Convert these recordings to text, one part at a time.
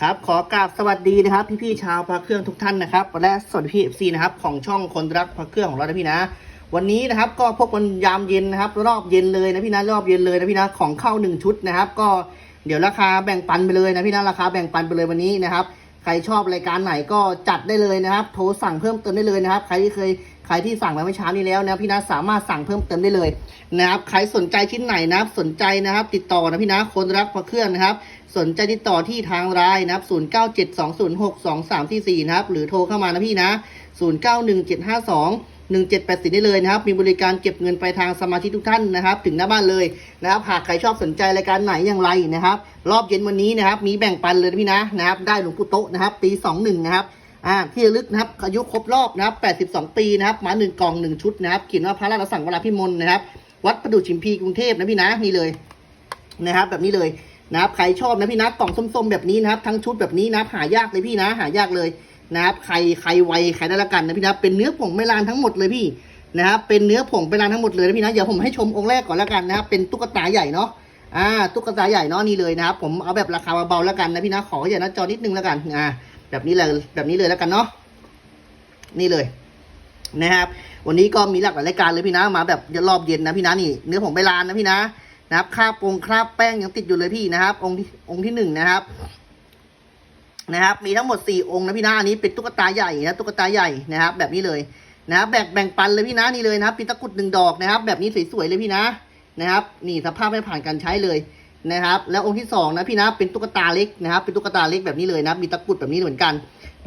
ครับขอกราบสวัสดีนะครับพี่ๆชาวพระเครื่องทุกท่านนะครับและสวัสดีพี่เอฟซีนะครับของช่องคนรักพระเครื่องของเรานะพี่นะ วันนี้นะครับก็พบวันยามเย็นนะครับ รอบเย็นเลยนะพี่นะรอบเย็นเลยนะพี่นะของเข้าหนึ่งชุดนะครับ ก็เดี๋ยวราคาแบ่งปันไปเลยนะพี่นะราคาแบ่งปันไปเลยวันนี้นะครับ ใครชอบรายการไหนก็จัดได้เลยนะครับ โทรสั่งเพิ่มเติมได้เลยนะครับ ใครที่เคย ใครที่สั่งมาเมื่อเช้านี้แล้วนะพี่นะสามารถสั่งเพิ่มเติมได้เลยนะครับใครสนใจชิ้นไหนนะครับ สนใจนะครับ ติดต่อนะพี่นะคนรักพระเครื่องนะครับ สนใจติดต่อที่ทางไลน์นะครับ 0972062344 นะครับ หรือโทรเข้ามานะพี่นะ 091752 1784ได้เลยนะครับ มีบริการเก็บเงินไปลายทางสมาชิกทุกท่านนะครับ ถึงหน้าบ้านเลยนะครับ หากใครชอบสนใจรายการไหนอย่างไรนะครับ รอบเย็นวันนี้นะครับ มีแบ่งปันเลยพี่นะนะครับ ได้หลวงปู่โตนะครับ ปี 21 นะครับ อ่า ที่ระลึกนะครับ อายุครบรอบนะครับ82 ปีนะครับมาหนึ่งกล่องหนึ่งชุดนะครับเขียนว่าพระราชสั่งวราพิมลนะครับ วัดประดู่ชิมพีกรุงเทพนะพี่นะนี่เลยนะครับ แบบนี้เลยนะครับใครชอบนะพี่นะกล่องส้มๆแบบนี้นะครับ ทั้งชุดแบบนี้นะหายากเลยพี่นะ หายากเลยนะครับใครใครไวใครได้ละกันนะพี่นะเป็นเนื้อผงไมลานทั้งหมดเลยพี่นะครับเป็นเนื้อผงไมลานทั้งหมดเลยนะพี่นะเดี๋ยวผมให้ชมองค์แรกก่อนละกันนะครับเป็นตุ๊กตาใหญ่เนาะอ่าตุ๊กตาใหญ่เนาะนี่เลยนะครับผมเอาแบบราคาเบาๆแล้วกันนะพี่นะขออย่าหน้าจอนิดนึงแล้วกันอ่าแบบนี้เลยแบบนี้เลยแล้วกันเนาะ นี่เลยนะครับ วันนี้ก็มีหลากหลายรายการเลยพี่นะมาแบบรอบเย็นนะพี่นะนี่เนื้อผงใบลานนะพี่นะนะครับคราบปงคราบแป้งยังติดอยู่เลยพี่นะครับ องค์องค์ที่หนึ่งนะครับ นะครับ มีทั้งหมดสี่องค์นะพี่นะอันนี้เป็นตุ๊กตาใหญ่นะตุ๊กตาใหญ่นะครับ แบบนี้เลยนะครับแบ่งแบ่งปันเลยพี่นะนี่เลยนะครับปีตะกุดหนึ่งดอกนะครับ แบบนี้สวยๆเลยพี่นะนะครับ นี่สภาพไม่ผ่านการใช้เลยนะครับ แล้วองค์ที่สองนะพี่นะเป็นตุ๊กตาเล็กนะครับ เป็นตุ๊กตาเล็กแบบนี้เลยนะมีตะกุดแบบนี้เหมือนกัน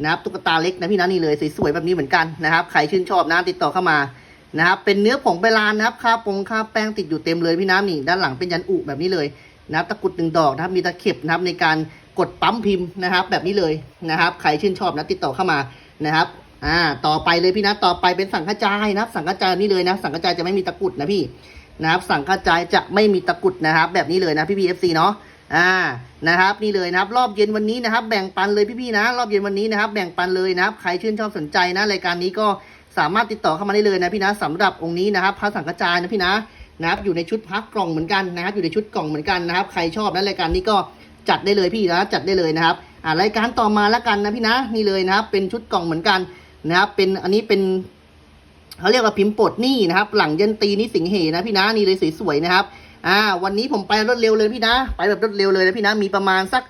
นะครับตุ๊กตาเล็กนะพี่นะนี่เลยสวยๆแบบนี้เหมือนกันนะครับ ใครชื่นชอบนะติดต่อเข้ามานะครับเป็นเนื้อผงใบลานนะครับค่าปงค่าแป้งติดอยู่เต็มเลยพี่น้ำนี่ด้านหลังเป็นยันอุแบบนี้เลยนะครับตะกรุดหนึ่งดอกนะครับมีตะเข็บนะครับในการกดปั๊มพิมพ์นะครับ แบบนี้เลยนะครับ ใครชื่นชอบนะติดต่อเข้ามานะครับอ่าต่อไปเลยพี่นะต่อไปเป็นสังฆจายนะครับ สังฆจายนี่เลยนะ สังฆจายจะไม่มีตะกรุดนะพี่นะครับ สังฆจายจะไม่มีตะกรุดนะครับ แบบนี้เลยนะพี่พีเอฟซีเนาะ อ่านะครับนี่เลยนะครับ รอบเย็นวันนี้นะครับ แบ่งปันเลยพี่ๆนะ รอบเย็นวันนี้นะครับ แบ่งปันเลยนะครับ ใครชื่นชอบสนใจนะรายการนี้ก็สามารถติดต่อเข้ามาได้เลยนะพี่นะสำหรับองค์นี้นะครับ พระสังฆจายนะพี่นะนะครับอยู่ในชุดพักกล่องเหมือนกันนะครับ อยู่ในชุดกล่องเหมือนกันนะครับ ใครชอบนะรายการนี้ก็จัดได้เลยพี่นะจัดได้เลยนะครับอ่ารายการต่อมาแล้วกันนะพี่นะนี่เลยนะครับ เป็นชุดกล่องเหมือนกันนะครับเป็นอันนี้เป็นเขาเรียกว่าพิมพ์ปลดหนี้นะครับ หลังยันตีนี่สิงเหนะพี่นะนี่เลยสวยๆนะครับ อ่า วันนี้ผมไปรวดเร็วเลยพี่นะ ไปแบบรวดเร็วเลยนะพี่นะ มีประมาณสัก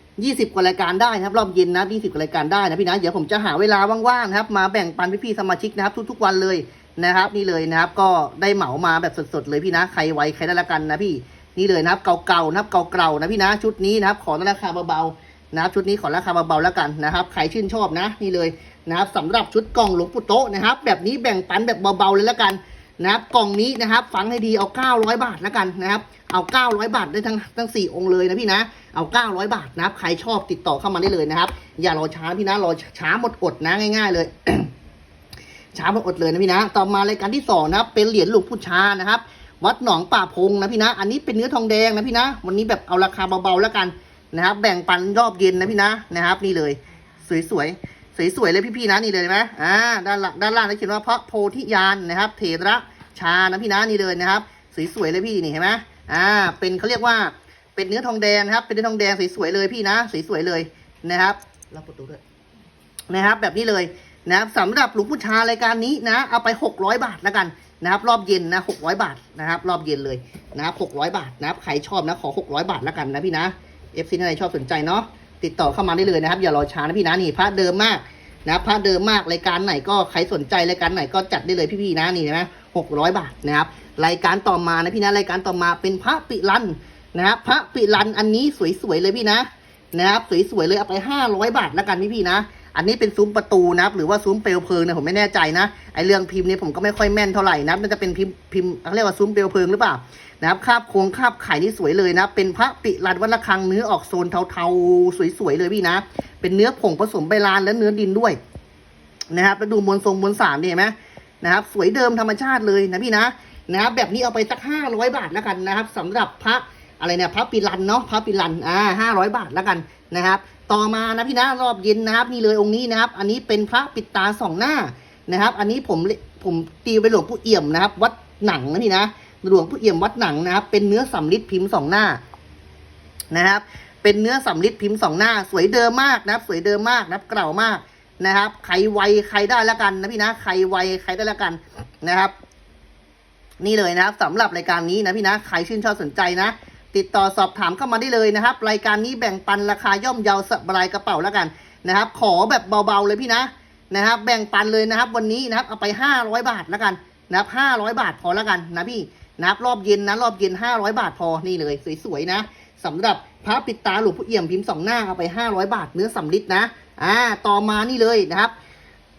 20กว่ารายการได้นะครับ รอบเย็นนะ20กว่ารายการได้นะพี่นะ เดี๋ยวผมจะหาเวลาว่างๆนะครับ มาแบ่งปันพี่ๆสมาชิกนะครับ ทุกๆวันเลยนะครับ นี่เลยนะครับ ก็ได้เหมามาแบบสดๆเลยพี่นะ ใครไวใครได้ละกันนะพี่ นี่เลยนะครับ เก่าๆนะครับ เก่าๆนะพี่นะ ชุดนี้นะครับ ขอราคาเบาๆนะครับ ชุดนี้ขอราคาเบาๆแล้วกันนะครับ ใครชื่นชอบนะ นี่เลยนะครับสำหรับชุดกล่องหลวงปู่โตนะครับ แบบนี้แบ่งปันแบบเบาๆเลยแล้วกัน นะครับกล่องนี้นะครับฟังให้ดีเอา 900 บาทแล้วกันนะครับเอา 900 บาทได้ทั้งทั้ง 4 องค์เลยนะพี่นะเอา 900 บาทนะครับ ใครชอบติดต่อเข้ามาได้เลยนะครับ อย่ารอช้าพี่นะรอช้าหมดอดนะง่าย ๆ เลยช้าหมดอดเลยนะพี่นะ ต่อมารายการที่สองนะครับ เป็นเหรียญหลวงปู่ชานะครับ วัดหนองป่าพงนะพี่นะ อันนี้เป็นเนื้อทองแดงนะพี่นะ วันนี้แบบเอาราคาเบาๆแล้วกันนะครับ แบ่งปันรอบเย็นนะพี่นะนะครับ นี่เลย สวยๆ สวยๆเลยพี่ๆนะนี่เลยไหมอ่าด้านหลังด้านล่างได้เขียนว่าพระโพธิญาณนะครับเถระชานะพี่นะนี่เลยนะครับสวยๆเลยพี่นี่เห็นไหมอ่าเป็นเขาเรียกว่าเป็นเนื้อทองแดงนะครับ เป็นเนื้อทองแดงสวยๆเลยพี่นะสวยๆเลยนะครับรับประตูด้วยนะครับ แบบนี้เลยนะครับสำหรับหลวงปู่ชารายการนี้นะ เอาไป 600 บาทแล้วกันนะครับ รอบเย็นนะ600 บาทนะครับ รอบเย็นเลยนะครับ600 บาทนะครับใครชอบนะขอ 600 บาทแล้วกันนะพี่นะเอฟซีท่านใดชอบสนใจเนาะ ติดต่อเข้ามาได้เลยนะครับ อย่ารอช้านะพี่นะนี่พระเดิมมากนะพระเดิมมากรายการไหนก็ใครสนใจรายการไหนก็จัดได้เลยพี่ๆนะนี่นะหกร้อยบาทนะครับรายการต่อมานะพี่นะรายการต่อมาเป็นพระปิรันนะครับพระปิรันอันนี้สวยๆเลยพี่นะนะครับสวยๆเลยเอาไปห้าร้อยบาทแล้วกันพี่ๆนะ อันนี้เป็นซุ้มประตูนะหรือว่าซุ้มเปลวเพลิงเนี่ยผมไม่แน่ใจนะไอเรื่องพิมพ์เนี่ยผมก็ไม่ค่อยแม่นเท่าไหร่นะมันจะเป็นพิมพ์พิมพ์เขาเรียกว่าซุ้มเปลวเพลิงหรือเปล่านะครับคาบโครงคาบไข่นี่สวยเลยนะ เป็นพระปิรันวัดระฆังเนื้อออกโซนเทาๆสวยๆเลยพี่นะ เป็นเนื้อผงผสมใบลานและเนื้อดินด้วยนะครับแล้วดูมวลทรงมวลสารนี่เห็นไหมนะครับ สวยเดิมธรรมชาติเลยนะพี่นะนะครับแบบนี้เอาไปสักห้าร้อยบาทแล้วกันนะครับสำหรับพระอะไรเนี่ยพระปิรันเนาะพระปิรันอ่าห้าร้อยบาทแล้วกันนะครับ ต่อมานะพี่นะรอบเย็นนะครับ นี่เลยองค์นี้นะครับ อันนี้เป็นพระปิดตาสองหน้านะครับ อันนี้ผมผมตีไปหลวงปู่เอี่ยมนะครับ วัดหนังนะพี่นะหลวงปู่เอี่ยมวัดหนังนะครับ เป็นเนื้อสำริดพิมพ์สองหน้านะครับ เป็นเนื้อสำลิดพิมพ์สองหน้า สวยเดิมมากนะครับ สวยเดิมมากนะครับเก่ามากนะครับ ใครไวใครได้แล้วกันนะพี่นะ ใครไวใครได้แล้วกันนะครับ นี่เลยนะครับสำหรับรายการนี้นะพี่นะ ใครชื่นชอบสนใจนะ ติดต่อสอบถามเข้ามาได้เลยนะครับ รายการนี้แบ่งปันราคาย่อมเยาสบายกระเป๋าแล้วกันนะครับ ขอแบบเบาๆเลยพี่นะนะครับ แบ่งปันเลยนะครับ วันนี้นะครับเอาไป 500 บาทแล้วกันนะครับ500 บาทพอแล้วกันนะพี่นะครับรอบเย็นนะรอบเย็น 500 บาทพอนี่เลย สวยๆนะสำหรับพระปิดตาหลวงพ่อเอี่ยมพิมพ์สองหน้าเอาไป 500 บาทเนื้อสำลิดนะอ่าต่อมานี่เลยนะครับ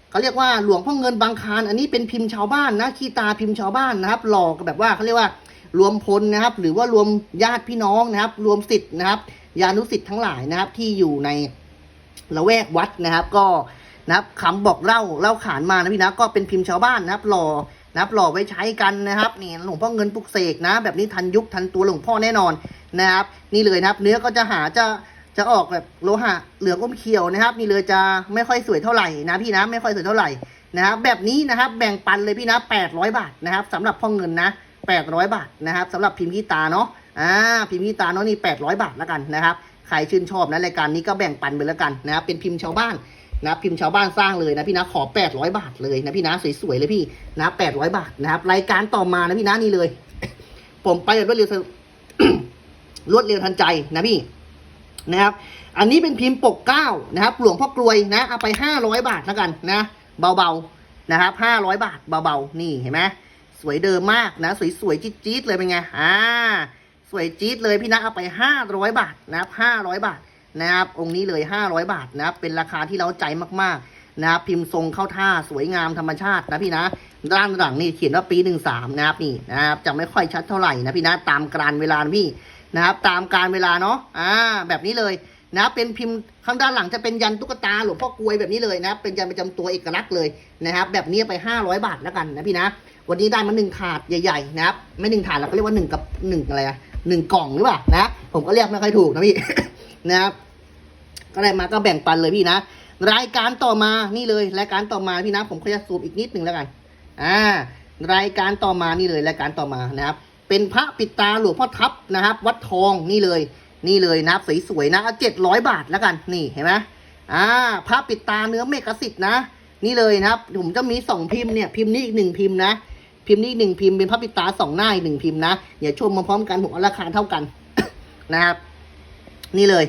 เขาเรียกว่าหลวงพ่อเงินบางคารอันนี้เป็นพิมพ์ชาวบ้านนะขี้ตาพิมพ์ชาวบ้านนะครับหลอกแบบว่าเขาเรียกว่า รวมพลนะครับ หรือว่ารวมญาติพี่น้องนะครับ รวมสิทธิ์นะครับญานุสิทธิ์ทั้งหลายนะครับ ที่อยู่ในละแวกวัดนะครับ ก็นะครับคำบอกเล่าเล่าขานมานะพี่นะก็เป็นพิมพ์ชาวบ้านนะครับหล่อนะครับหล่อไว้ใช้กันนะครับนี่หลวงพ่อเงินปลุกเสกนะ แบบนี้ทันยุคทันตัวหลวงพ่อแน่นอนนะครับ นี่เลยนะครับ เนื้อก็จะหาจะจะออกแบบโลหะเหลืองอมเขียวนะครับ นี่เลยจะไม่ค่อยสวยเท่าไหร่นะพี่นะไม่ค่อยสวยเท่าไหร่นะครับแบบนี้นะครับแบ่งปันเลยพี่นะ800บาทนะครับสำหรับพ่อเงินนะ 800 บาทนะครับสำหรับพิมพ์ขี้ตาเนาะอ่าพิมพ์ขี้ตาเนาะนี่ 800 บาทแล้วกันนะครับใครชื่นชอบนะรายการนี้ก็แบ่งปันไปแล้วกันนะครับเป็นพิมพ์ชาวบ้านนะพิมพ์ชาวบ้านสร้างเลยนะพี่นะขอ 800 บาทเลยนะพี่นะสวยๆเลยพี่นะ800 บาทนะครับรายการต่อมานะพี่นะนี่เลย ผมไปรวดเร็วรวดเร็วทันใจนะพี่นะครับ อันนี้เป็นพิมพ์ปกเก้านะครับ หลวงพ่อกลวยนะเอาไปห้าร้อยบาทแล้วกันนะ เบาๆนะครับห้าร้อยบาทเบาๆนี่เห็นไหม สวยเดิมมากนะ สวยๆจี๊ดๆเลยเป็นไงอ่าสวยจี๊ดเลยพี่นะเอาไปห้าร้อยบาทนะครับห้าร้อยบาทนะครับองค์นี้เลยห้าร้อยบาทนะครับเป็นราคาที่เราใจมากๆนะครับพิมพ์ทรงเข้าท่าสวยงามธรรมชาตินะพี่นะด้านหลังนี่เขียนว่าปีหนึ่งสามนะครับนี่นะครับจะไม่ค่อยชัดเท่าไหร่นะพี่นะตามกาลเวลาพี่นะครับตามการเวลาเนาะอ่าแบบนี้เลยนะเป็นพิมพ์ข้างด้านหลังจะเป็นยันตุ๊กตาหลวงพ่อกลวยแบบนี้เลยนะเป็นยันประจำตัวเอกลักษณ์เลยนะครับ แบบนี้ไป 500 บาทแล้วกันนะพี่นะ วันนี้ได้มาหนึ่งถาดใหญ่ๆนะครับ ไม่หนึ่งถาดเราก็เรียกว่าหนึ่งกับหนึ่งอะไรอะหนึ่งกล่องหรือเปล่านะผมก็เรียกไม่ค่อยถูกนะพี่นะครับก็ได้มาก็แบ่งปันเลยพี่นะรายการต่อมานี่เลย รายการต่อมาพี่นะ ผมก็จะซูมอีกนิดหนึ่งแล้วกัน อ่า รายการต่อมานี่เลยรายการต่อมานะครับ เป็นพระปิดตาหลวงพ่อทับนะครับ วัดทองนี่เลย นี่เลยนะสวยๆนะเจ็ดร้อยบาทแล้วกันนี่เห็นไหมอ่าพระปิดตาเนื้อเมกสิทธิ์นะ นี่เลยนะครับ ผมจะมีสองพิมพ์เนี่ยพิมพ์นี้อีกหนึ่งพิมพ์นะ พิมพ์นี้หนึ่งพิมพ์เป็นพระปิตาสองหน้าอีกหนึ่งพิมพ์นะอย่าชมมาพร้อมกันผมเอาราคาเท่ากัน นะครับ นี่เลย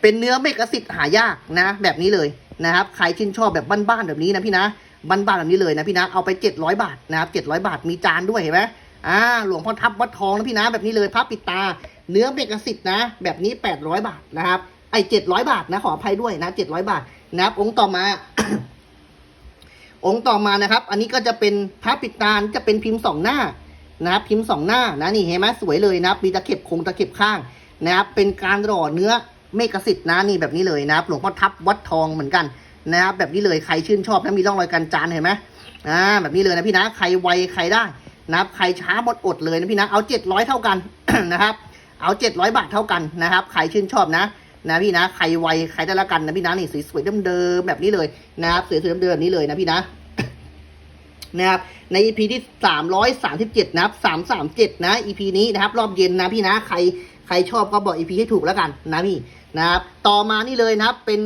เป็นเนื้อเมกสิทธิ์หายากนะ แบบนี้เลยนะครับใครชื่นชอบแบบบ้านๆแบบนี้นะพี่นะบ้านๆแบบนี้เลยนะพี่นะเอาไปเจ็ดร้อยบาทนะครับเจ็ดร้อยบาทมีจานด้วยเห็นไหมอ่าหลวงพ่อทับวัดทองนะพี่นะแบบนี้เลยพระปิตา เนื้อเมกสิทธิ์นะ แบบนี้แปดร้อยบาทนะครับไอ้เจ็ดร้อยบาทนะขออภัยด้วยนะเจ็ดร้อยบาทนะครับองค์ต่อมา องค์ต่อมานะครับ อันนี้ก็จะเป็นพระปิดตาจะเป็นพิมพ์สองหน้านะครับพิมพ์สองหน้านะนี่เห็นไหมสวยเลยนะครับมีตะเข็บคงตะเข็บข้างนะครับเป็นการหล่อเนื้อเมกสิทธิ์นะนี่แบบนี้เลยนะครับหลวงพ่อทับวัดทองเหมือนกันนะครับแบบนี้เลยใครชื่นชอบนะมีร่องรอยการจานเห็นไหมอ่าแบบนี้เลยนะพี่นะใครไวใครได้นะครับใครช้าหมดอดเลยนะพี่นะเอาเจ็ดร้อยเท่ากันนะครับเอาเจ็ดร้อยบาทเท่ากันนะครับใครชื่นชอบนะ นะพี่นะใครไวใครได้ละกันนะพี่นะนี่สวยๆเดิมๆแบบนี้เลยนะครับสวยๆเดิมๆแบบนี้เลยนะพี่นะนะครับใน EP ที่ 337 นะครับ 337 นะ EP นี้นะครับ รอบเย็นนะพี่นะใครใครชอบก็บอก EP ให้ถูกแล้วกันนะพี่นะครับ ต่อมานี่เลยนะครับเป็น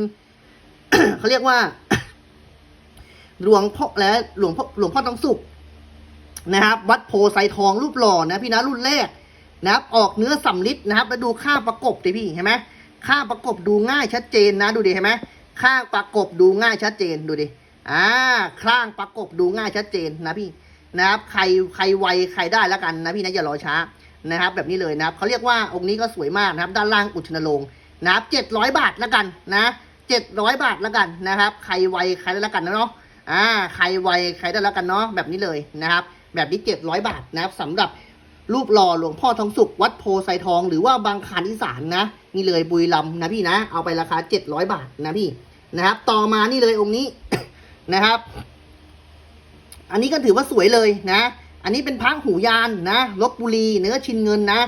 เขาเรียกว่า หลวงพ่อและหลวงพ่อหลวงพ่อทองสุขนะครับ วัดโพไซทองรูปหล่อนะพี่นะรุ่นแรกนะครับ ออกเนื้อสำลิดนะครับแล้วดูค่าประกบดิพี่เห็นไหม ค่าประกบดูง่ายชัดเจนนะดูดิเห็นไหมค่าประกบดูง่ายชัดเจนดูดิอ่าคร่างประกบดูง่ายชัดเจนนะพี่นะครับใครใครไวใครได้แล้วกันนะพี่นะอย่ารอช้านะครับ แบบนี้เลยนะครับเขาเรียกว่าองค์นี้ก็สวยมากนะครับ ด้านล่างอุชนรงนะครับเจ็ดร้อยบาทแล้วกันนะเจ็ดร้อยบาทแล้วกันนะครับ ใครไวใครได้แล้วกันนะเนาะอ่าใครไวใครได้แล้วกันเนาะแบบนี้เลยนะครับ แบบนี้เจ็ดร้อยบาทนะครับสำหรับ รูปหล่อหลวงพ่อทองสุข วัดโพไซทองหรือว่าบางคานอีสานนะนี่เลยบุรีรัมย์นะพี่นะ เอาไปราคาเจ็ดร้อยบาทนะพี่นะครับ ต่อมานี่เลยองค์นี้นะครับ อันนี้ก็ถือว่าสวยเลยนะ อันนี้เป็นพระหูยานนะลบบุรีเนื้อชินเงินนะ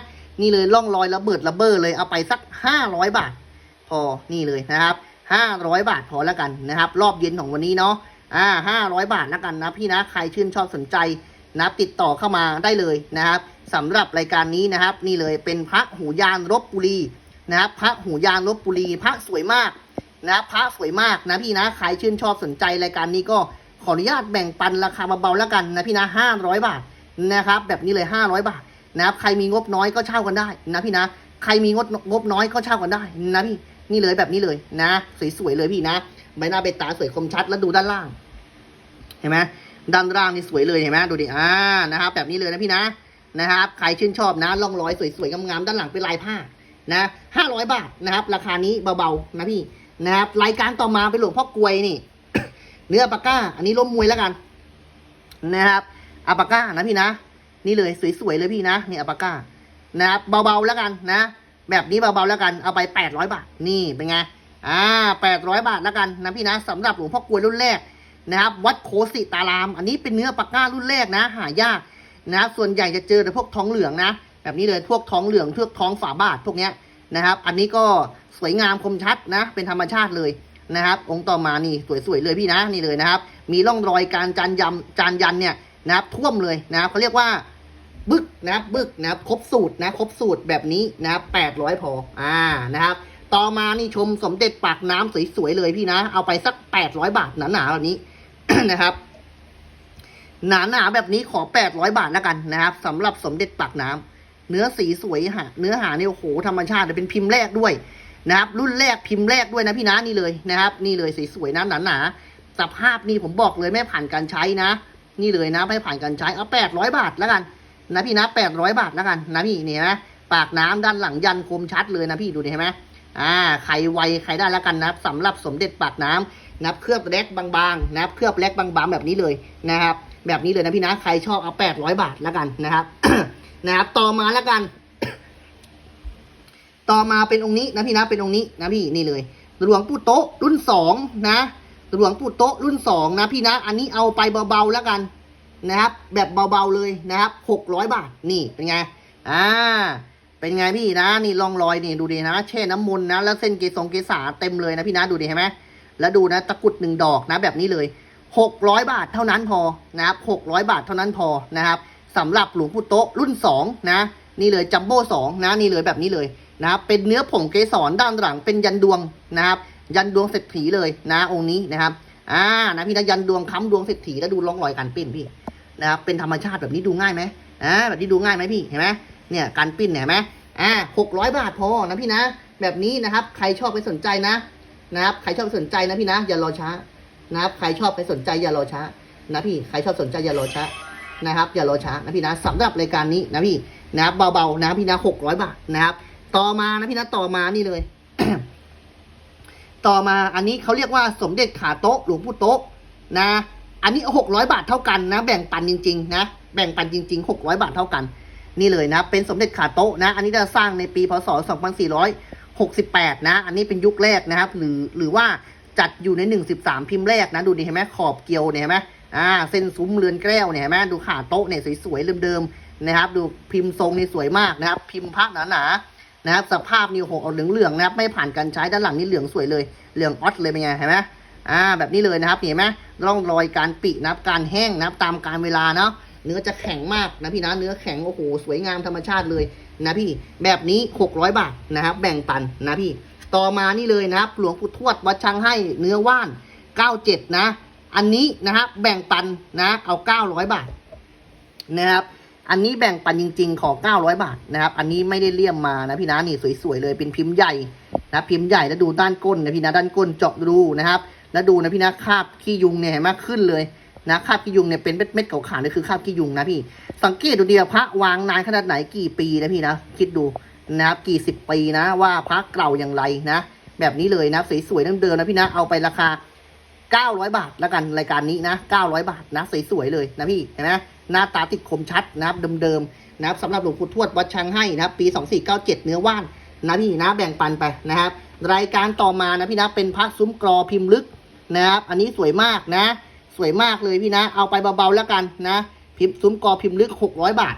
นี่เลยล่องรอยระเบิดระเบ้อเลยเอาไปสักห้าร้อยบาท พอนี่เลยนะครับห้าร้อยบาทพอแล้วกันนะครับ รอบเย็นของวันนี้เนาะอ่าห้าร้อยบาทแล้วกันนะพี่นะใครชื่นชอบสนใจ นะติดต่อเข้ามาได้เลยนะครับสำหรับรายการนี้นะครับ นี่เลยเป็นพระหูยานลบบุรีนะครับพระหูยานลบบุรีพระสวยมากนะพระสวยมากนะพี่นะใครชื่นชอบสนใจรายการนี้ก็ขออนุญาตแบ่งปันราคาเบาๆแล้วกันนะพี่นะห้าร้อยบาทนะครับแบบนี้เลยห้าร้อยบาทนะครับใครมีงบน้อยก็เช่ากันได้นะพี่นะใครมีงบงบน้อยก็เช่ากันได้นะพี่นี่เลยแบบนี้เลยนะ สวยๆเลยพี่นะใบหน้าใบตาสวยคมชัดแล้วดูด้านล่าง เห็นไหม ด้านล่างนี่สวยเลยเห็นไหมดูดิอ่านะครับ แบบนี้เลยนะพี่นะนะครับ ใครชื่นชอบนะล่องรอยสวยๆงามๆด้านหลังเป็นลายผ้านะห้าร้อยบาทนะครับ ราคานี้เบาๆนะพี่นะครับรายการต่อมาเป็นหลวงพ่อกลวยนี่ เนื้ออปาก้า อันนี้ล้มมวยแล้วกัน นะครับอัปปาก้านะพี่นะ นี่เลยสวยๆเลยพี่นะนี่อัปปาก้านะครับเบาๆแล้วกันนะ แบบนี้เบาๆแล้วกันเอาไปแปดร้อยบาท นี่เป็นไงอ่าแปดร้อยบาทแล้วกันนะพี่นะสำหรับหลวงพ่อกลวยรุ่นแรก นะครับ วัดโคสิตาราม อันนี้เป็นเนื้อปากก้ารุ่นแรกนะ หายากนะครับส่วนใหญ่จะเจอแต่พวกท้องเหลืองนะ แบบนี้เลยพวกท้องเหลืองพวกท้องฝาบาทพวกเนี้ยนะครับ อันนี้ก็สวยงามคมชัดนะ เป็นธรรมชาติเลยนะครับ องค์ต่อมานี่สวยๆเลยพี่นะนี่เลยนะครับ มีร่องรอยการจานยำจานยันเนี่ยนะครับท่วมเลยนะครับเขาเรียกว่าบึกนะครับบึกนะครับครบสูตรนะครบสูตรแบบนี้นะครับแปดร้อยพออ่านะครับ ต่อมานี่ชมสมเด็จปากน้ำสวยๆเลยพี่นะ เอาไปสักแปดร้อยบาทหนาๆแบบนี้ นะครับหนาๆแบบนี้ขอแปดร้อยบาทแล้วกันนะครับสำหรับสมเด็จปากน้ำเนื้อสีสวยฮะเนื้อหาเนี่ยโอ้โหธรรมชาติเป็นพิมพ์แรกด้วยนะครับ รุ่นแรกพิมพ์แรกด้วยนะพี่นะนี่เลยนะครับ นี่เลยสีสวยนะหนาๆสภาพนี่ผมบอกเลยไม่ผ่านการใช้นะ นี่เลยนะไม่ผ่านการใช้เอาแปดร้อยบาทแล้วกัน นะพี่นะแปดร้อยบาทแล้วกันนะพี่เนี่ยนะปากน้ำด้านหลังยันคมชัดเลยนะพี่ดูดิเห็นไหมอ่าใครไวใครได้แล้วกันนะครับสำหรับสมเด็จปากน้ำ นะครับเคลือบแร็กบางๆนะครับเคลือบแร็กบางๆแบบนี้เลยนะครับ แบบนี้เลยนะพี่นะใครชอบเอาแปดร้อยบาทแล้วกันนะครับนะครับ ต่อมาแล้วกัน ต่อมาเป็นองค์นี้นะพี่นะเป็นองค์นี้นะพี่นี่เลย หลวงปู่โต๊ะรุ่นสองนะหลวงปู่โต๊ะรุ่นสองนะพี่นะ อันนี้เอาไปเบาๆแล้วกันนะครับ แบบเบาๆเลยนะครับหกร้อยบาทนี่เป็นไงอ่าเป็นไงพี่นะ นี่ลองรอยนี่ดูดินะแช่น้ำมนต์นะแล้วเส้นเกสงเกษาเต็มเลยนะพี่นะดูดิเห็นไหม แล้วดูนะตะกรุดหนึ่งดอกนะแบบนี้เลยหกร้อยบาทเท่านั้นพอนะครับหกร้อยบาทเท่านั้นพอนะครับสำหรับหลวงปู่โต๊ะรุ่นสองนะ นี่เลยจัมโบ้สองนะนี่เลยแบบนี้เลยนะครับเป็นเนื้อผงเกสรด้านหลังเป็นยันดวงนะครับ ยันดวงเศรษฐีเลยนะองค์นี้นะครับอ่านะพี่นะยันดวงค้ำดวงเศรษฐีแล้วดูร่องรอยการปิ้นพี่นะครับเป็นธรรมชาติแบบนี้ดูง่ายไหมอ่าแบบนี้ดูง่ายไหมพี่เห็นไหมเนี่ยการปิ้นเนี่ยเห็นไหมอ่าหกร้อยบาทพอนะพี่นะ แบบนี้นะครับ ใครชอบไปสนใจนะ นะครับใครชอบสนใจนะพี่นะ อย่ารอช้านะครับใครชอบไปสนใจอย่ารอช้านะพี่ใครชอบสนใจอย่ารอช้านะครับ อย่ารอช้านะพี่นะสำหรับรายการนี้นะพี่นะครับเบาๆนะพี่นะหกร้อยบาทนะครับ ต่อมานะพี่นะต่อมานี่เลย ต่อมาอันนี้เขาเรียกว่าสมเด็จขาโต๊ะหลวงปู่โต๊ะนะ อันนี้หกร้อยบาทเท่ากันนะ แบ่งปันจริงๆนะแบ่งปันจริงๆหกร้อยบาทเท่ากัน นี่เลยนะ เป็นสมเด็จขาโต๊ะนะ อันนี้จะสร้างในปีพศสองพันสี่ร้อย หกสิบแปดนะ อันนี้เป็นยุคแรกนะครับ หรือหรือว่าจัดอยู่ในหนึ่งสิบสามพิมพ์แรกนะ ดูดิเห็นไหมขอบเกลียวเนี่ยเห็นไหมอ่าเส้นซุ้มเรือนแก้วเนี่ยเห็นไหมดูขาโต๊ะเนี่ยสวยๆเดิมๆนะครับ ดูพิมพ์ทรงนี่สวยมากนะครับ พิมพ์พระหนาๆนะครับ สภาพนี่โอ้โหเอาเหลืองๆนะครับ ไม่ผ่านการใช้ด้านหลังนี่เหลืองสวยเลยเหลืองออสเลยเป็นไงเห็นไหมอ่าแบบนี้เลยนะครับเห็นไหมร่องรอยการปินะครับการแห้งนะครับตามการเวลาเนาะเนื้อจะแข็งมากนะพี่นะเนื้อแข็งโอ้โหสวยงามธรรมชาติเลย นะพี่แบบนี้ 600 บาทนะครับ แบ่งปันนะพี่ ต่อมานี่เลยนะครับ หลวงปู่ทวดวัดชังให้เนื้อว่าน 97 นะ อันนี้นะครับแบ่งปันนะเอา 900 บาทนะครับอันนี้แบ่งปันจริง ๆ ขอ 900 บาทนะครับ อันนี้ไม่ได้เลี่ยมมานะพี่นะนี่สวยๆเลยเป็นพิมพ์ใหญ่นะพิมพ์ใหญ่แล้วดูด้านก้นนะพี่นะด้านก้นเจาะรูนะครับ แล้วดูนะพี่นะคาบขี้ยุงเนี่ยเห็นไหมขึ้นเลย นะคาบขี้ยุงเนี่ยเป็นเม็ดๆขาวๆเนี่ยคือคาบขี้ยุงนะพี่ สังเกตดูดีพระวางนานขนาดไหนกี่ปีนะพี่นะคิดดูนะครับกี่สิบปีนะว่าพระเก่าอย่างไรนะ แบบนี้เลยนะสวยๆเดิมๆนะพี่นะเอาไปราคา900 บาทแล้วกันรายการนี้นะ 900 บาทนะสวยๆเลยนะพี่เห็นไหมหน้าตาติดคมชัดนะครับเดิมๆนะครับสำหรับหลวงปู่ทวดวัดช้างให้นะครับปี 2497 เนื้อว่านนะพี่นะแบ่งปันไปนะครับ รายการต่อมานะพี่นะเป็นพระซุ้มกรอพิมพ์ลึกนะครับอันนี้สวยมากนะ สวยมากเลยพี่นะ เอาไปเบาๆแล้วกันนะ พิมพ์ซุ้มกอพิมพ์ลึก600บาท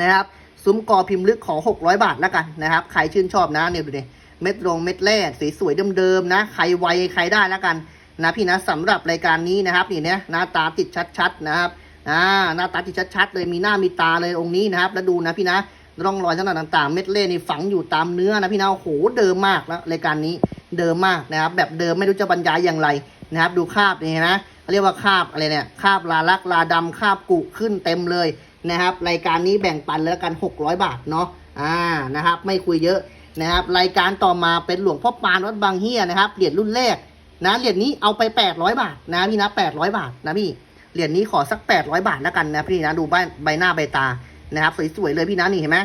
นะครับ ซุ้มกอพิมพ์ลึกขอ600บาทแล้วกันนะครับ ใครชื่นชอบนะเนี่ยดูดิเม็ดรงเม็ดแร่สวยๆเดิมๆนะ ใครไวใครได้แล้วกันนะพี่นะสำหรับรายการนี้นะครับนี่เนี่ยหน้าตาติดชัด ๆ นะครับอ่าหน้าตาติดชัดๆเลยมีหน้ามีตาเลยองค์นี้นะครับ แล้วดูนะพี่นะร่องรอยลักษณะต่างๆ เม็ดเล่นี่ฝังอยู่ตามเนื้อนะพี่นะโอ้โหเดิมมากแล้วรายการนี้เดิมมากนะครับ แบบเดิมไม่รู้จะบรรยายอย่างไร นะครับ ดูคราบนี่นะเรียกว่าคราบอะไรเนี่ยคราบลาลักลาดำคราบกุขึ้นเต็มเลยนะครับ รายการนี้แบ่งปันเลยละกัน 600 บาทเนาะอ่านะครับ ไม่คุยเยอะนะครับ รายการต่อมาเป็นหลวงพ่อปานวัดบางเฮียนะครับเหรียญรุ่นแรกนะเหรียญนี้เอาไป 800 บาทนะพี่นะ800 บาทนะพี่เหรียญนี้ขอสัก 800 บาทแล้วกันนะพี่นะดูใบใบหน้าใบตานะครับ สวยๆเลยพี่นะนี่เห็นไหม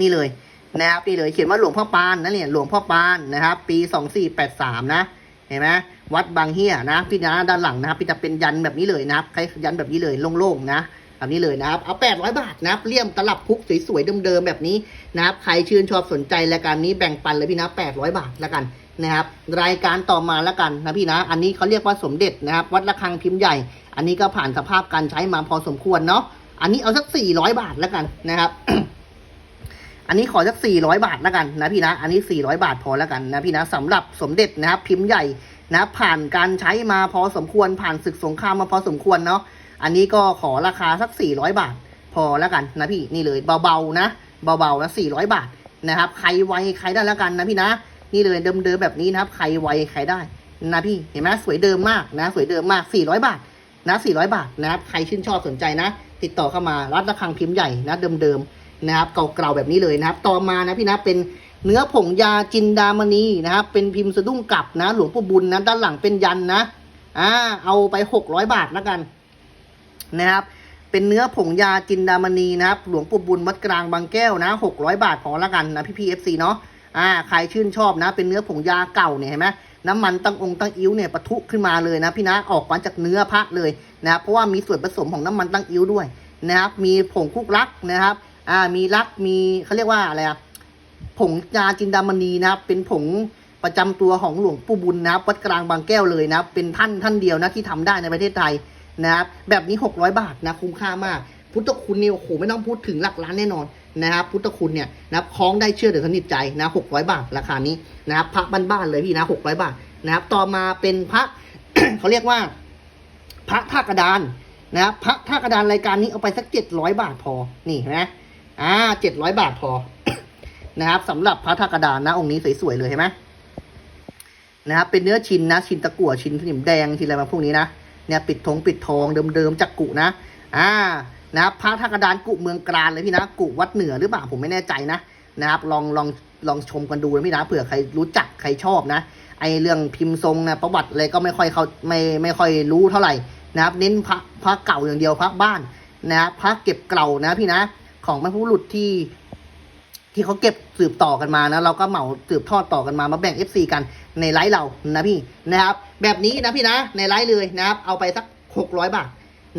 นี่เลยนะครับนี่เลยเขียนว่าหลวงพ่อปานนะเนี่ยหลวงพ่อปานนะครับ ปีสองสี่แปดสามนะ เห็นไหมวัดบางเฮียนะพี่นะด้านหลังนะครับพี่จะเป็นยันแบบนี้เลยนะครับคล้ายยันแบบนี้เลยโล่งๆนะแบบนี้เลยนะครับ เอาแปดร้อยบาทนะครับเลี่ยมตลับคุกสวยๆเดิมๆแบบนี้นะครับ ใครชื่นชอบสนใจรายการนี้แบ่งปันเลยพี่นะแปดร้อยบาทแล้วกันนะครับ รายการต่อมาแล้วกันนะพี่นะ อันนี้เขาเรียกว่าสมเด็จนะครับ วัดระฆังพิมพ์ใหญ่ อันนี้ก็ผ่านสภาพการใช้มาพอสมควรเนาะ อันนี้เอาสักสี่ร้อยบาทแล้วกันนะครับ อันนี้ขอสักสี่ร้อยบาทแล้วกันนะพี่นะ อันนี้สี่ร้อยบาทพอแล้วกันนะพี่นะสำหรับสมเด็จนะครับพิมพ์ใหญ่นะผ่านการใช้มาพอสมควรผ่านศึกสงครามมาพอสมควรเนาะ อันนี้ก็ขอราคาสักสี่ร้อยบาทพอแล้วกันนะพี่นี่เลยเบาๆนะเบาๆนะสี่ร้อยบาทนะครับใครไวใครได้แล้วกันนะพี่นะ นี่เลยเดิมๆแบบนี้นะครับใครไวใครได้นะพี่เห็นไหมสวยเดิมมากนะสวยเดิมมากสี่ร้อยบาทนะสี่ร้อยบาทนะครับใครชื่นชอบสนใจนะ ติดต่อเข้ามารัดระฆังพิมพ์ใหญ่นะเดิมๆ นะครับเก่าๆแบบนี้เลยนะครับ ต่อมานะพี่นะเป็นเนื้อผงยาจินดามณีนะครับ เป็นพิมพ์สะดุ้งกลับนะ หลวงปู่บุญนะด้านหลังเป็นยันนะอ่าเอาไปหกร้อยบาทแล้วกันนะครับ เป็นเนื้อผงยาจินดามณีนะครับ หลวงปู่บุญวัดกลางบางแก้วนะหกร้อยบาทพอล้วกันนะพี่พีเอฟซีเนาะอ่าใครชื่นชอบนะ เป็นเนื้อผงยาเก่าเนี่ยเห็นไหมน้ำมันตั้งองค์ตั้งอิ้วเนี่ยปะทุขึ้นมาเลยนะพี่นะออกมาจากเนื้อพระเลยนะครับเพราะว่ามีส่วนผสมของน้ำมันตั้งอิ้วด้วยนะครับ มีผงคุกลักนะครับ อ่ามีรักมีเขาเรียกว่าอะไรอะผงยาจินดามณีนะครับ เป็นผงประจำตัวของหลวงปู่บุญนะครับวัดกลางบางแก้วเลยนะครับ เป็นท่านท่านเดียวนะที่ทำได้ในประเทศไทยนะครับแบบนี้ 600 บาทนะคุ้มค่ามาก พุทธคุณเนี่ยโอ้โหไม่ต้องพูดถึงหลักล้านแน่นอนนะครับ พุทธคุณเนี่ยนะครับคล้องได้เชื่อเดือดสนิทใจนะ600 บาทราคานี้นะครับพระบ้านๆเลยพี่นะ600 บาทนะครับ ต่อมาเป็นพระเขาเรียกว่า พระท่ากระดานนะครับพระท่ากระดานรายการนี้เอาไปสักเจ็ดร้อยบาทพอนี่เห็นไหม อ่าเจ็ดร้อยบาทพอ นะครับสำหรับพระท่ากระดานนะองค์นี้สวยๆเลยเห็นไหมนะครับเป็นเนื้อชิ้นนะชิ้นตะกั่วชิ้นสนิมแดงชิ้นอะไรมาพวกนี้นะเนี่ยปิดทองปิดทองเดิมๆจากกุนะอ่านะครับพระท่ากระดานกุเมืองกลานเลยพี่นะกุวัดเหนือหรือเปล่าผมไม่แน่ใจนะนะครับลองลองลองชมกันดูนะพี่นะเผื่อใครรู้จักใครชอบนะไอเรื่องพิมพ์ทรงนะประวัติอะไรก็ไม่ค่อยเขาไม่ไม่ค่อยรู้เท่าไหร่นะครับ เน้นพระพระเก่าอย่างเดียวพระบ้านนะครับพระเก็บเก่านะพี่นะ ของบรรพบุรุษที่ ที่เขาเก็บสืบต่อกันมานะเราก็เหมาสืบทอดต่อกันมามาแบ่ง FC กันในไลฟ์เรานะพี่นะครับ แบบนี้นะพี่นะ ในไลฟ์เลยนะครับ เอาไปสักหกร้อยบาท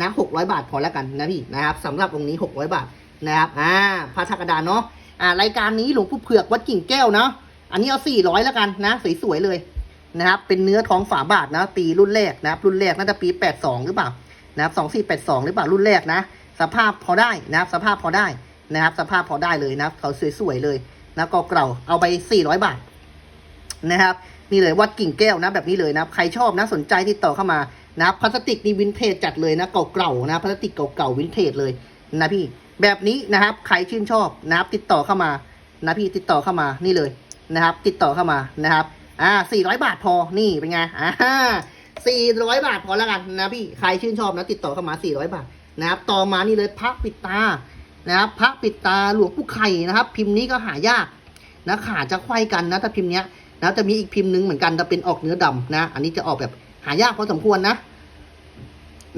นะหกร้อยบาทพอแล้วกันนะพี่นะครับสำหรับตรงนี้หกร้อยบาทนะครับอ่าพระธกดานเนาะอ่ารายการนี้หลวงปู่เผือกวัดกิ่งแก้วเนาะอันนี้เอาสี่ร้อยแล้วกันนะสวยๆเลยนะครับ เป็นเนื้อท้องฝาบาทนะปีรุ่นแรกนะครับ รุ่นแรกน่าจะปี82หรือเปล่านะครับ2482หรือเปล่ารุ่นแรกนะ สภาพพอได้นะครับ สภาพพอได้นะครับ สภาพพอได้เลยนะครับเขาสวยๆเลยนะก็เก่าเอาไป 400 บาทนะครับนี่เลยวัดกิ่งแก้วนะแบบนี้เลยนะใครชอบนะสนใจติดต่อเข้ามานะพลาสติกนี่วินเทจจัดเลยนะเก่าๆนะพลาสติกเก่าๆวินเทจเลยนะพี่แบบนี้นะครับใครชื่นชอบนะครับติดต่อเข้ามานะพี่ติดต่อเข้ามานี่เลยนะครับ ติดต่อเข้ามานะครับอ่าสี่ร้อยบาทพอนี่เป็นไงอ่าสี่ร้อยบาทพอแล้วกันนะพี่ใครชื่นชอบนะติดต่อเข้ามาสี่ร้อยบาท นะครับต่อมานี่เลยพระปิดตานะครับพระปิดตาหลวงปู่ไข่นะครับ พิมพ์นี้ก็หายากนะขาจะไขว้กันนะถ้าพิมพ์เนี้ยนะจะมีอีกพิมพ์หนึ่งเหมือนกันจะเป็นออกเนื้อดำนะ อันนี้จะออกแบบหายากพอสมควรนะ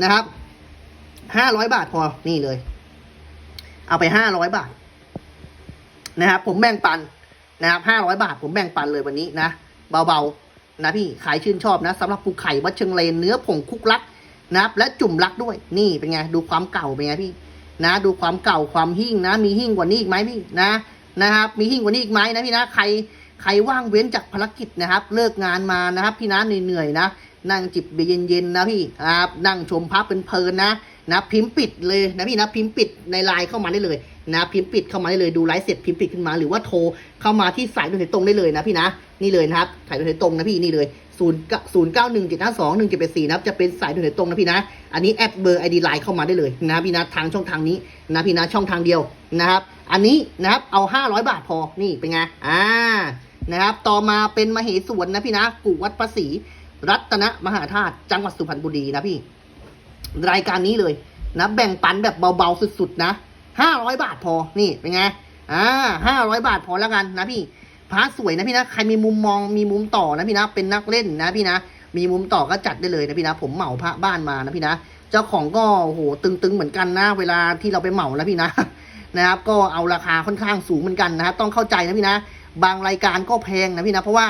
นะครับห้าร้อยบาทพอนี่เลย เอาไปห้าร้อยบาท นะครับผมแบ่งปันนะครับห้าร้อยบาท ผมแบ่งปันเลยวันนี้นะเบาๆนะพี่ขายชื่นชอบนะสำหรับปูไข่วัดเชิงเลนเนื้อผงคุกลัก นะครับ และจุ่มลักด้วย นี่เป็นไง ดูความเก่าเป็นไงพี่ นะ ดูความเก่าความหิ่งนะ มีหิ่งกว่านี้อีกไหมพี่นะ นะครับ มีหิ่งกว่านี้อีกไหมนะพี่นะ ใคร ใครว่างเว้นจากภารกิจนะครับ เลิกงานมานะครับ พี่นะเหนื่อยๆนะ นั่งจิบเบียร์เย็นๆนะพี่ครับนั่งชมภาพเป็นเพลินๆนะนะพิมพ์ปิดเลยนะพี่นะพิมพ์ปิดในไลน์เข้ามาได้เลยนะพิมพ์ปิดเข้ามาได้เลยดูไลฟ์เสร็จพิมพ์ปิดขึ้นมาหรือว่าโทรเข้ามาที่สายด่วนสายตรงได้เลยนะพี่นะนี่เลยนะครับสายด่วนสายตรงนะพี่นี่เลยศูนย์ศูนย์เก้าหนึ่งเจ็ดห้าสองหนึ่งเจ็ดแปดสี่นะครับจะเป็นสายด่วนสายตรงนะพี่นะอันนี้แอดเบอร์ไอดีไลน์เข้ามาได้เลยนะพี่นะทางช่องทางนี้นะพี่นะช่องทางเดียวนะครับอันนี้นะครับเอา 500 บาทพอนี่เป็นไงอ่านะครับต่อมาเป็นมเหสวนนะพี่นะกูวัดภาษี รัตนมหาธาตุจังหวัดสุพรรณบุรีนะพี่ รายการนี้เลยนะแบ่งปันแบบเบาๆสุดๆนะห้าร้อยบาทพอนี่เป็นไงอ่าห้าร้อยบาทพอแล้วกันนะพี่พระสวยนะพี่นะใครมีมุมมองมีมุมต่อนะพี่นะ เป็นนักเล่นนะพี่นะ มีมุมต่อก็จัดได้เลยนะพี่นะ ผมเหมาพระบ้านมานะพี่นะเจ้าของก็โหตึงๆเหมือนกันนะ เวลาที่เราไปเหมานะพี่นะนะครับ ก็เอาราคาค่อนข้างสูงเหมือนกันนะครับต้องเข้าใจนะพี่นะ บางรายการก็แพงนะพี่นะเพราะว่า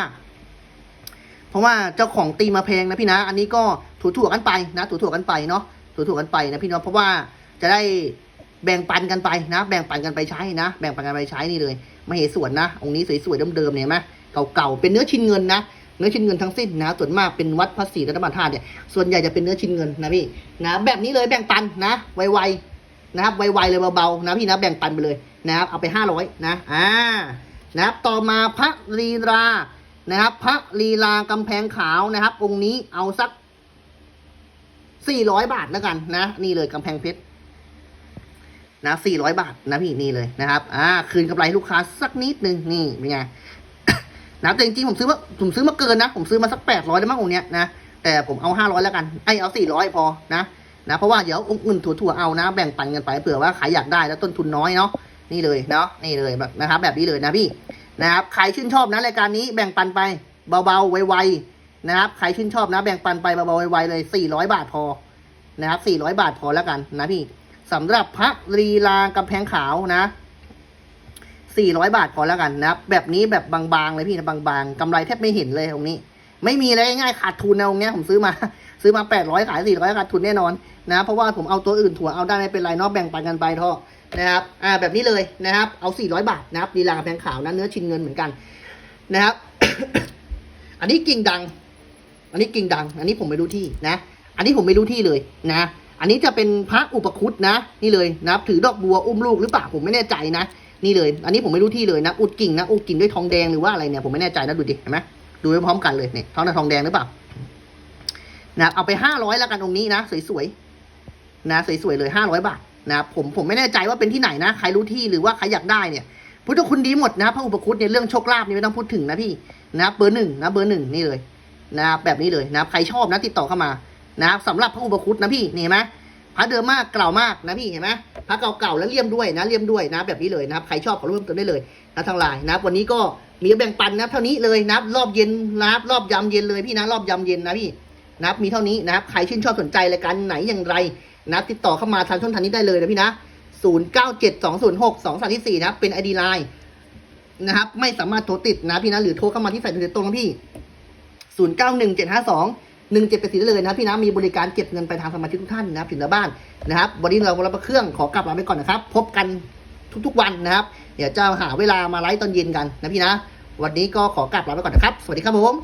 เพราะว่าเจ้าของตีมาแพงนะพี่นะ อันนี้ก็ถูถ่วกันไปนะ ถูถ่วกันไปเนาะถูถ่วกันไปนะพี่เนาะเพราะว่าจะได้แบ่งปันกันไปนะ แบ่งปันกันไปใช้นะ แบ่งปันกันไปใช้นี่เลยมาเหสวนนะ องค์นี้สวยๆเดิมๆเนี่ยไหมเก่าๆเป็นเนื้อชิ้นเงินนะเนื้อชิ้นเงินทั้งสิ้นนะ ส่วนมากเป็นวัดพระศรีรัตนบาธาตุเนี่ยส่วนใหญ่จะเป็นเนื้อชิ้นเงินนะพี่นะแบบนี้เลยแบ่งปันนะไวๆนะครับไวๆเลยเบาๆนะพี่นะแบ่งปันไปเลยนะครับเอาไปห้าร้อยนะอ่านะครับต่อมาพระลีลา นะครับ พระลีลากำแพงขาวนะครับ องค์นี้เอาสักสี่ร้อยบาทแล้วกันนะ นี่เลยกำแพงเพชรนะสี่ร้อยบาทนะพี่นี่เลยนะครับอ่าคืนกำไรลูกค้าสักนิดนึงนี่เป็นไงนะแต่จริงๆผมซื้อมาผมซื้อมาเกินนะ ผมซื้อมาสักแปดร้อยได้มั้งองค์เนี้ยนะแต่ผมเอาห้าร้อยแล้วกันไอเอาสี่ร้อยพอนะนะเพราะว่าเดี๋ยวองค์อื่นถั่วๆเอานะ แบ่งปันกันไปเผื่อว่าใครอยากได้แล้วต้นทุนน้อยเนาะนี่เลยเนาะนี่เลยแบบนะครับ แบบนี้เลยนะพี่ นะครับ ใครชื่นชอบนะรายการนี้แบ่งปันไปเบาๆไวๆนะครับ ใครชื่นชอบนะแบ่งปันไปเบาๆไวๆเลย 400 บาทพอนะครับ400 บาทพอแล้วกันนะพี่สำหรับพระลีลากำแพงขาวนะ400 บาทพอแล้วกันนะครับ แบบนี้แบบบางๆเลยพี่นะบางๆกำไรแทบไม่เห็นเลยตรงนี้ ไม่มีอะไรง่ายขาดทุนนะตรงเนี้ยผมซื้อมาซื้อมา 800 ขาย 400 ขาดทุนแน่นอนนะ เพราะว่าผมเอาตัวอื่นถั่วเอาได้ไม่เป็นไรเนาะแบ่งปันกันไปเถอะ นะครับ อ่า แบบนี้เลยนะครับ เอา 400 บาทนะครับลีลากำแพงขาวนะ เนื้อชิ้นเงินเหมือนกันนะครับ อันนี้กิ่งดัง อันนี้กิ่งดัง อันนี้ผมไม่รู้ที่นะ อันนี้ผมไม่รู้ที่เลยนะ อันนี้จะเป็นพระอุปคุตนะ นี่เลยนะครับ ถือดอกบัวอุ้มลูกหรือเปล่าผมไม่แน่ใจนะ นี่เลย อันนี้ผมไม่รู้ที่เลยนะ อุดกิ่งนะ อุดกิ่งด้วยทองแดงหรือว่าอะไรเนี่ยผมไม่แน่ใจนะดูดิ เห็นไหมดูไปพร้อมกันเลยเนี่ยทองทองแดงหรือเปล่านะครับเอาไปห้าร้อยแล้วกันองค์นี้นะ สวยๆนะ สวยๆเลยห้าร้อยบาท นะครับผมผมไม่แน่ใจว่าเป็นที่ไหนนะ ใครรู้ที่หรือว่าใครอยากได้เนี่ยพุทธคุณดีหมดนะพระอุปคุตเนี่ยเรื่องโชคลาภนี่ไม่ต้องพูดถึงนะพี่นะเบอร์หนึ่งนะเบอร์หนึ่งนี่เลยนะแบบนี้เลยนะใครชอบนะติดต่อเข้ามานะสำหรับพระอุปคุตนะพี่เห็นไหมพระเดิมมากเก่ามากนะพี่เห็นไหมพระเก่าๆแล้วเลี่ยมด้วยนะเลี่ยมด้วยนะแบบนี้เลยนะครับใครชอบขอร่วมกันได้เลยนะทางไลน์นะวันนี้ก็มีแบ่งปันนะเท่านี้เลยนะรอบเย็นนะรอบยำเย็นเลยพี่นะรอบยำเย็นนะพี่นะมีเท่านี้นะครับใครชื่นชอบสนใจรายการไหนอย่างไร นะครับติดต่อเข้ามาทางช่องทางนี้ได้เลยนะพี่นะ0 9 7 2 0 6 2 3 4นะเป็น ID Line นนะครับ ไม่สามารถโทรติดนะพี่นะหรือโทรเข้ามาที่สายโดยตรงนะพี่0 9 1 7 5 2 1 7 8 4ได้เลยนะพี่นะมีบริการเก็บเงินไปทางสมาชิกทุกท่านนะครับถึงหน้าบ้านนะครับวันนี้เรารับเครื่องขอกลับลาไปก่อนนะครับ พบกันทุกๆวันนะครับ เดี๋ยวจะหาเวลามาไลฟ์ตอนเย็นกันนะพี่นะ วันนี้ก็ขอกลับลาไปก่อนนะครับ สวัสดีครับผม